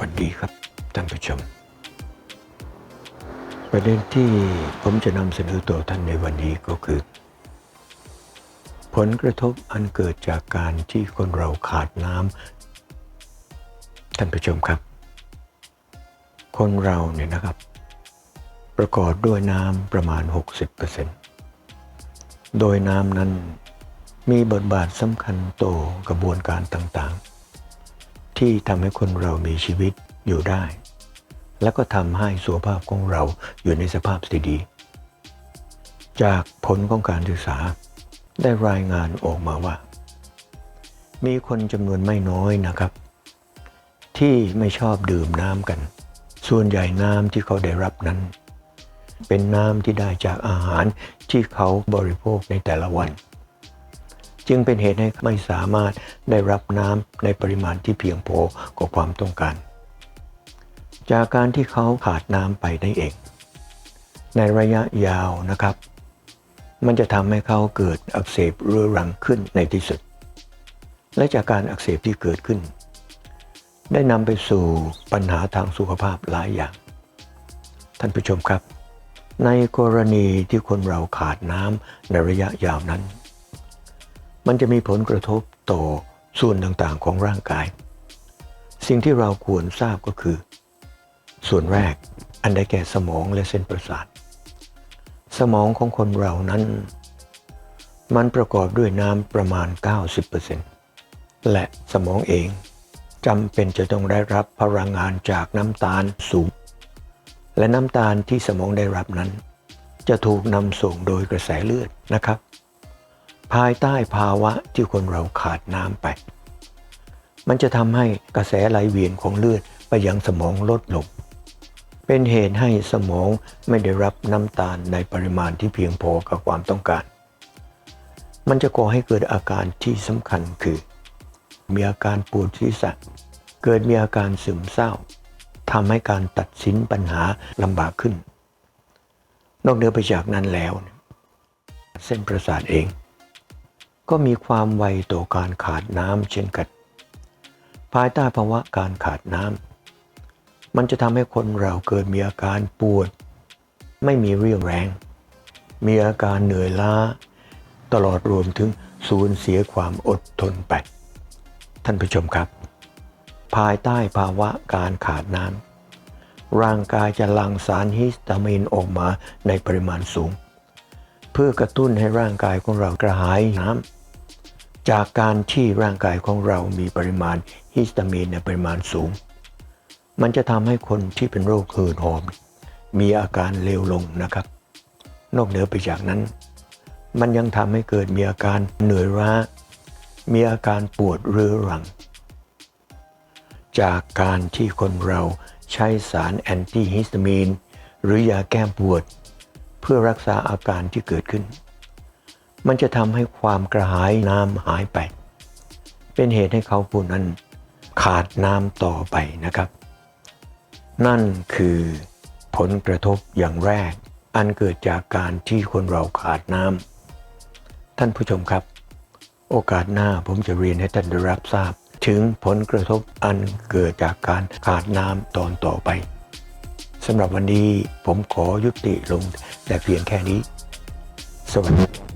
วัสดีครับท่านผู้ชม ประเด็นที่ผมจะนำเสนอต่อท่านในวันนี้ก็คือ ผลกระทบอันเกิดจากการที่คนเราขาดน้ำท่านผู้ชมครับ คนเราเนี่ยนะครับ ประกอบด้วยน้ำประมาณ 60%โดยน้ำนั้นมีบทบาทสำคัญต่อกระบวนการต่างๆ ที่ทำให้คนเรามีชีวิตอยู่ได้ แล้วก็ทำให้สุขภาพของเราอยู่ในสภาพที่ดี จากผลของการศึกษาได้รายงานออกมาว่า มีคนจำนวนไม่น้อยนะครับ ที่ไม่ชอบดื่มน้ำกัน ส่วนใหญ่น้ำที่เขาได้รับนั้น เป็นน้ำที่ได้จากอาหารที่เขาบริโภคในแต่ละวัน จึงเป็นเหตุให้ไม่สามารถได้รับน้ำในปริมาณที่เพียงพอกับความต้องการ จากการที่เขาขาดน้ำไปได้เอง ในระยะยาวนะครับ มันจะทำให้เขาเกิดอักเสบเรื้อรังขึ้นในที่สุด และจากการอักเสบที่เกิดขึ้น ได้นำไปสู่ปัญหาทางสุขภาพหลายอย่าง ท่านผู้ชมครับในกรณีที่คนเราขาดน้ำในระยะยาวนั้น มันจะมีผลกระทบต่อส่วนต่างๆของร่างกาย สิ่งที่เราควรทราบก็คือ ส่วนแรกอันได้แก่สมองและเส้นประสาท สมองของคนเรานั้น มันประกอบด้วยน้ำประมาณ 90%และสมองเองจำเป็นจะต้องได้รับพลังงานจากน้ำตาลสูง และน้ำตาลที่สมองได้รับนั้น จะถูกนำส่งโดยกระแสเลือดนะครับ ภายใต้ภาวะที่คนเราขาดน้ำไป มันจะทำให้กระแสไหลเวียนของเลือดไปยังสมองลดลง เป็นเหตุให้สมองไม่ได้รับน้ำตาลในปริมาณที่เพียงพอกับความต้องการ มันจะก่อให้เกิดอาการที่สำคัญคือ มีอาการปวดศีรษะ เกิดมีอาการซึมเศร้าทำให้การตัดสินปัญหาลำบากขึ้น นอกเหนือไปจากนั้นแล้ว เส้นประสาทเอง ก็มีความไวต่อการขาดน้ำเช่นกัน ภายใต้ภาวะการขาดน้ำมันจะทำให้คนเราเกิดมีอาการปวด ไม่มีเรี่ยวแรง มีอาการเหนื่อยล้า ตลอดรวมถึงสูญเสียความอดทนไป ท่านผู้ชมครับ ภายใต้ภาวะการขาดน้ำร่างกายจะหลั่งสารฮิสตามีนออกมาในปริมาณสูง เพื่อกระตุ้นให้ร่างกายของเรากระหายน้ำ จากการที่ร่างกายของเรามีปริมาณฮิสตามีนในปริมาณสูง มันจะทำให้คนที่เป็นโรคหืดหอบมีอาการเลวลงนะครับ นอกเหนือไปจากนั้น มันยังทำให้เกิดมีอาการเหนื่อยล้า มีอาการปวดเรื้อรัง จากการที่คนเราใช้สารแอนตี้ฮิสตามีนหรือยาแก้ปวด เพื่อรักษาอาการที่เกิดขึ้น มันจะทำให้ความกระหายน้ำหายไป เป็นเหตุให้เขาผู้นั้นขาดน้ำต่อไปนะครับ นั่นคือผลกระทบอย่างแรก อันเกิดจากการที่คนเราขาดน้ำท่านผู้ชมครับ โอกาสหน้าผมจะเรียนให้ท่านได้รับทราบ ถึงผลกระทบอันเกิดจากการขาดน้ำตอนต่อไปสำหรับวันนี้ผมขอยุติลงแต่เพียงแค่นี้ สวัสดี